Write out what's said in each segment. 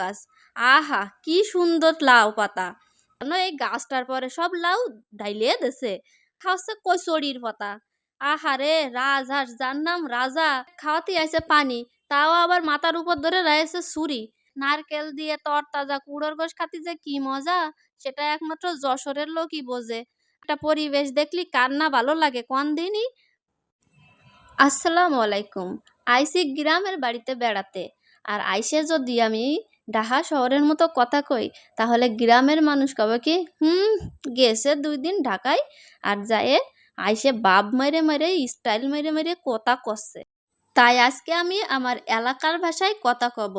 গাছ। আহা, কি সুন্দর লাউ পাতা। এই গাছটার পরে সব লাউ ডাইলে দেছে। খাওয়াচ্ছে কচুরির পাতা। আহারে রাজহাঁস যার নাম রাজা খাওয়াতে আছে পানি। তাও আবার মাথার উপর ধরে রয়েছে ছুরি। নারকেল দিয়ে তরতাজা কুড়োর গোশ খাতি যে কি মজা, সেটা একমাত্র যশোরের লোকই বোঝে। একটা পরিবেশ দেখলি কার না ভালো লাগে কোন দিনই। আসসালামু আলাইকুম। আইসি গ্রামের বাড়িতে বেড়াতে। আর আইসে যদি আমি ঢাকা শহরের মতো কথা কই? তাহলে গ্রামের মানুষ কবে কি, হুম, গেছে দুই দিন ঢাকায় আর যায় আইসে বাপ মেরে মেরে স্টাইল মেরে মেরে কথা করছে তাই আজকে আমি আমার এলাকার ভাষায় কথা কব।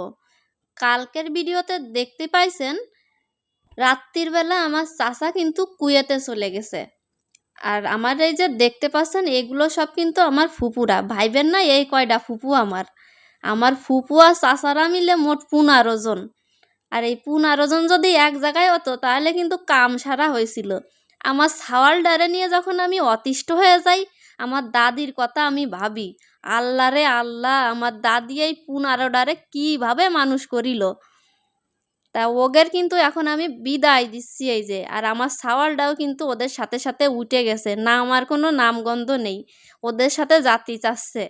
কালকের ভিডিওতে দেখতে পাইছেন, রাত্রির বেলা আমার চাচা কিন্তু কুয়েতে চলে গেছে। আর আমার এই যে দেখতে পাচ্ছেন, এগুলো সব কিন্তু আমার ফুপুরা। ভাইবেন না এই কয়টা ফুপু আমার। আমার ফুপু আর চাচারা মিলে মোট পনেরো জন। আর এই পনেরো জন যদি এক জায়গায় হতো, তাহলে কিন্তু কাম সারা হয়েছিল। আমার সাওয়াল ডারে নিয়ে যখন আমি অতিষ্ঠ হয়ে যাই, আমার দাদির কথা আমি ভাবি, আল্লাহ রে আল্লাহ, আমার দাদি এই পনেরো ডারে কীভাবে মানুষ করিল? তা ওদের কিন্তু এখন আমি বিদায় দিচ্ছি এই যে, আর আমার সাওয়ালটাও কিন্তু ওদের সাথে সাথে উঠে গেছে না আমার কোনো নামগন্ধ নেই। ওদের সাথে জাতি চাচ্ছে।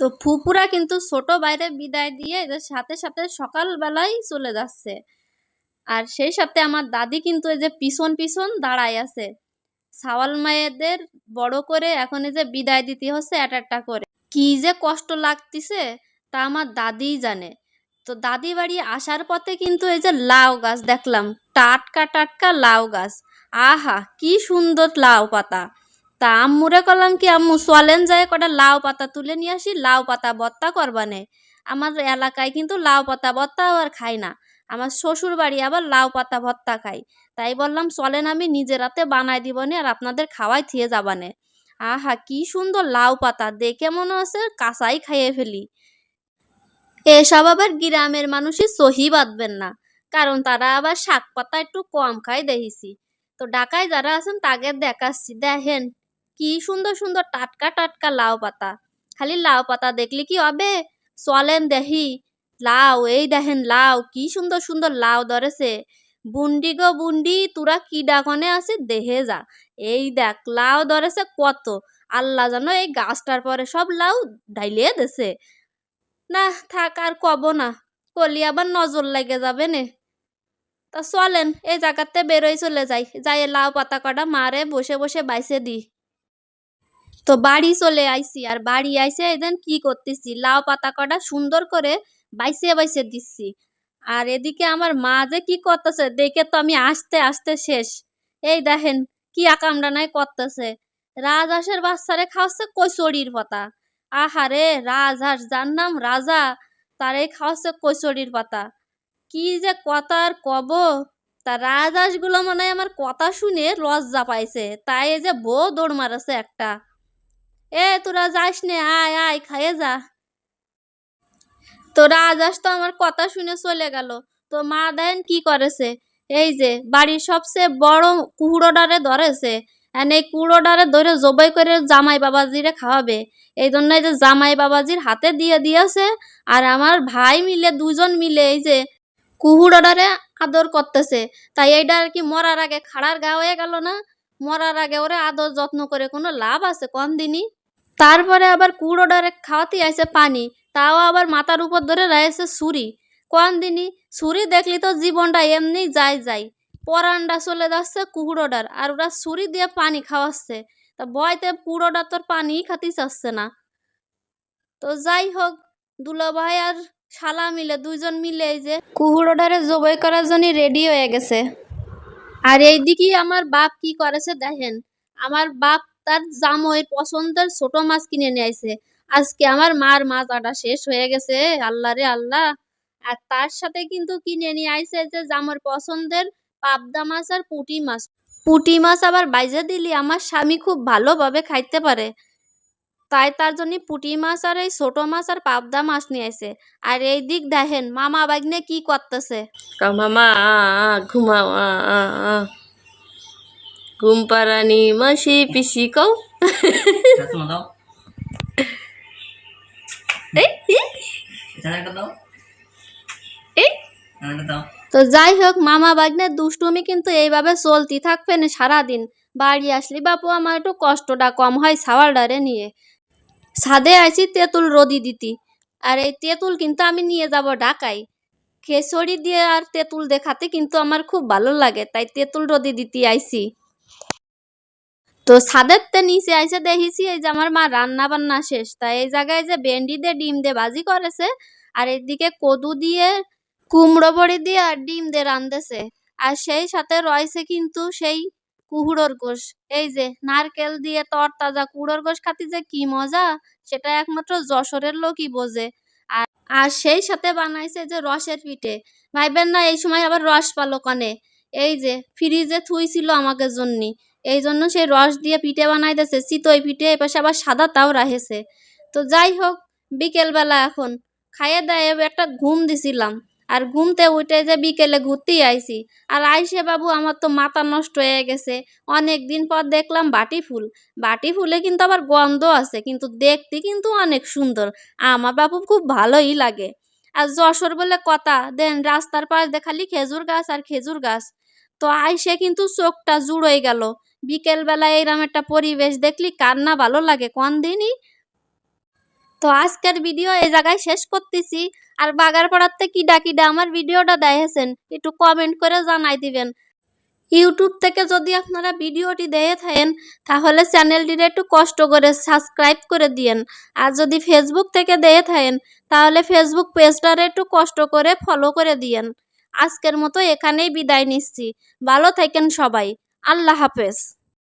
তো ফুপুরা কিন্তু ছোট বাইরে বিদায় দিয়ে এদের সাথে সাথে সকালবেলায় চলে যাচ্ছে। আর সেই সাথে আমার দাদি কিন্তু এই যে পিছন পিছন দাঁড়ায় আছে। সাওয়াল মায়েদের বড় করে এখন এই যে বিদায় দিতে হচ্ছে এক একটা করে। কি যে কষ্ট লাগতেছে তা আমার দাদিই জানে। তো দাদি বাড়ি আসার পথে কিন্তু এই যে লাউ গাছ দেখলাম। টাটকা টাটকা লাউ গাছ। আহা, কি সুন্দর লাউ পাতা। তা আম্মুরে কলাম কি, আম্মু চলেন যায় কটা লাউ পাতা তুলে নিয়ে আসি, লাউ পাতা ভর্তা করবানে আমার এলাকায় কিন্তু লাউ পাতা ভর্তা আর খাই না। আমার শ্বশুর বাড়ি আবার লাউ পাতা ভর্তা খাই। তাই বললাম, চলেন আমি নিজের হাতে বানাই দিবনে আর আপনাদের খাওয়াই থিয়ে যাবানে আহা, কি সুন্দর লাউ পাতা, দেখে মনে হচ্ছে কাঁচাই খাইয়ে ফেলি। এসব আবার গ্রামের মানুষই সহি বাঁধবেন না, কারণ তারা আবার শাক পাতা একটু কম খায় দেখিছি তো ঢাকায় যারা আছেন তাদের দেখাচ্ছি, দেখেন কি সুন্দর সুন্দর টাটকা টাটকা লাউ পাতা। খালি লাউ পাতা দেখলে কি হবে? চলেন দেখি লাউ, এই দেখেন লাউ, কি সুন্দর সুন্দর লাউ ধরেছে। বুন্ডি গো বুন্ডি, তোরা কি ডাকনে আছে দেহে যা। এই দেখ, লাউ ধরেছে কত। আল্লাহ জানো এই গাছটার পরে সব লাউ ডাইলে দেছে। না, থাক, আর কব না। কলি আবার নজর লেগে যাবে নে। তা চলেন এই জায়গাতে বেরোই চলে যাই। যাই লাউ পাতা কটা মারে, বসে বসে বাইসে দি। তো বাড়ি চলে আইছি, আর বাড়ি আইসে এদিন কি করতেছি? লাউ পাতা কটা সুন্দর করে বাইসে বাইসে দিচ্ছি। আর এদিকে আমার মা যে কি করতেছে, দেখে তো আমি আসতে আসতে শেষ। এই দেখেন কি আকামটা নাই করতেছে। রাজহাঁসের বাচ্চারে খাওয়াচ্ছে কচুরির পাতা। আহারে, রাজহাঁস, যার নাম রাজা, তারে খাওয়াচ্ছে কচুরির পাতা। কি যে কথা আর কব? তা রাজহাঁসগুলো মনে হয় আমার কথা শুনে লজ্জা পাইছে। তাই যে বউ দৌড় মারাছে একটা। এ, তোরা যাস নে, আয় আয় খাইয়ে যা। তো রাজহাঁস তো আমার কথা শুনে চলে গেল। তো মা দেন কি করেছে? এই যে, বাড়ির সবচেয়ে বড় কুড়োডারে ধরেছে। এন এই কুড়োডারে ধরে জবাই করে জামাই বাবাজিরে খাওয়াবে। এই জন্য এই যে জামাই বাবাজির হাতে দিয়ে দিয়েছে আর আমার ভাই মিলে, দুজন মিলে এই যে কুহুড়োডারে আদর করতেছে। তাই এইটা আর কি মরার আগে খাড়ার গা হয়ে গেল না? মরার আগে ওরে আদর যত্ন করে কোনো লাভ আছে কম দিনই? তারপরে আবার কুড়োডারে খাওয়াতে আইছে পানি, তাও আবার মাথার উপর ধরে রয়েছে ছুরি। কোন দিনই ছুরি দেখলি তো জীবনটা এমনি যায় যায়। পরানটা চলে যাচ্ছে কুহুড়োডার আর ওরা ছুরি দিয়ে পানি খাওয়াচ্ছে। তা বয়তে পুরোটা তোর পানি খাতে চাচ্ছে না। তো যাই হোক দুলো ভাই আর শালা মিলে, দুইজন মিলে এই যে কুহুড়োডারে জবাই করার জন্য রেডি হয়ে গেছে। আর এইদিকে আমার বাপ কি করেছে দেখেন, আমার বাপ তার জামইয়ের পছন্দের ছোট মাছ কিনে নিয়ে আইছে। আজকে আমার মার মাছ আটা শেষ হয়ে গেছে, আল্লাহ রে আল্লাহ। আর তার সাথে কিন্তু কিনে নিয়ে আইছে যে জামর পছন্দের পাবদা মাছ আর পুঁটি মাছ। পুঁটি মাছ আবার বাইজে দিলি আমার স্বামী খুব ভালোভাবে খাইতে পারে। তাই তার জন্য পুঁটি মাছ আর এই ছোট মাছ আর পাবদা মাছ নিয়ে আসে আর এই দিক দেখেন, মামা বাগনে কি করতেছে? মামা ঘুমাও আ, আ, আ। ঘুম মাসি পিসি কও তো যাই হোক মামা বাগনের দুষ্টুমি কিন্তু এইভাবে চলতি থাকবে না সারাদিন। বাড়ি আসলি বাপু আমার একটু কষ্টটা কম হয় সাওয়ালডারে নিয়ে। ছাদে আইছি তেঁতুল রদি দিতি। আর এই তেঁতুল কিন্তু আমি নিয়ে যাব ঢাকায়। খেসড়ি দিয়ে আর তেঁতুল দেখাতে কিন্তু আমার খুব ভালো লাগে তাই তেঁতুল রদি দিতে আইছি। তো ছাদের তে নিচে আইসে দেখিছি এই যে আমার মা রান্না বান্না শেষ। তাই এই জায়গায় যে ভেন্ডি দিয়ে ডিম দিয়ে ভাজি করেছে, আর এদিকে কদু দিয়ে, কুমড়ো বড়ি দিয়ে আর ডিম দিয়ে রান্ধেছে আর সেই সাথে রয়েছে কিন্তু সেই কুহুড়োর গোশ। এই যে নারকেল দিয়ে তরতাজা কুড়োর গোশ খাতে যে কি মজা, সেটা একমাত্র যশোরের লোকই বোঝে। আর আর সেই সাথে বানাইছে যে রসের পিঠে। ভাইবেন না, এই সময় আবার রস পালো কনে? এই যে ফ্রিজে থুইছিল আমাকে জন্যি। এই জন্য সেই রস দিয়ে পিঠে বানাইতেছে চিতই পিঠে এপাশে আবার সাদা তাও রাহেছে তো যাই হোক, বিকেলবেলা এখন খাইয়ে দায়ে একটা ঘুম দিছিলাম। আর ঘুমতে উঠে যে বিকেলে ঘুরতেই আইছি। আর আইসে বাবু, আমার তো মাথা নষ্ট হয়ে গেছে। অনেক দিন পর দেখলাম বাটি ফুল। বাটি ফুলে কিন্তু আবার গন্ধ আছে, কিন্তু দেখতে কিন্তু অনেক সুন্দর। আমার বাবু খুব ভালোই লাগে। আর যশোর বলে কথা, দেন রাস্তার পাশ দেখালি খেজুর গাছ আর খেজুর গাছ। তো আইসে কিন্তু চোখটা জুড়োই গেল। বিকেলবেলা এইরকম একটা পরিবেশ দেখলি কার না ভালো লাগে, কোন দিনই? তো আজকের ভিডিও এই জায়গায় শেষ করতেছি। আর বাগার বাগারপাড়াতে কিডা কিডা আমার ভিডিওটা দেখেছেন, একটু কমেন্ট করে জানাই দিবেন। ইউটিউব থেকে যদি আপনারা ভিডিওটি দেখে থাকেন, তাহলে চ্যানেলটির একটু কষ্ট করে সাবস্ক্রাইব করে দিয়েন। আর যদি ফেসবুক থেকে দেখে থাকেন, তাহলে ফেসবুক পেজটারে একটু কষ্ট করে ফলো করে দিয়েন। আজকের মতো এখানেই বিদায় নিচ্ছি। ভালো থাকেন সবাই। আল্লাহ হাফেজ।